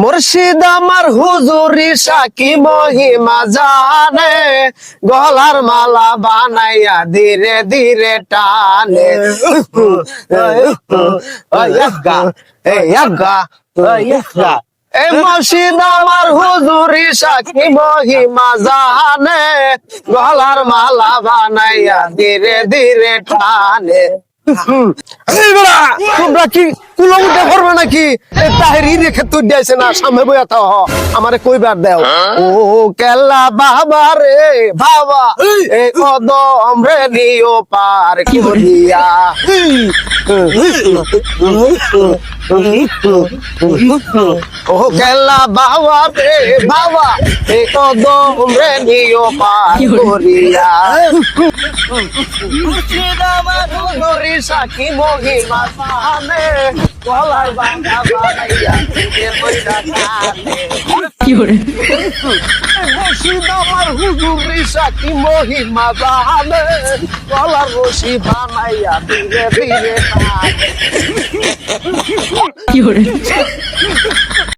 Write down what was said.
মুর্শিদ আমার হুজুরি সাকি মহিমা জানে গলার মালা বানাইয়া ধীরে ধীরে টানে। এ মুর্শিদ আমার হুজুরি সাকি মহিমা জানে গলার মালা বানাইয়া ধীরে ধীরে টানে। তোমরা কি কুলো উঠে করবে নাকি? তাহেরি রেখে দিয়েছে না, সামনে বইয়া হ। আমারে কইবার দেও। ও কেল্লা বাবা রে, বাবা এই কদম রে নিও পার করিয়া। ও কেল্লা বাবা রে, বাবা এই কদম রে নিও পার করিয়া। মুর্শিদাবাদ সাকি মহিমা গলার বাঁধা বানাইয়া মুর্শিদ আমার হুজুরি সাকি মহিমা সামনে গলার রশি বানাইয়া ধীরে ধীরে কানে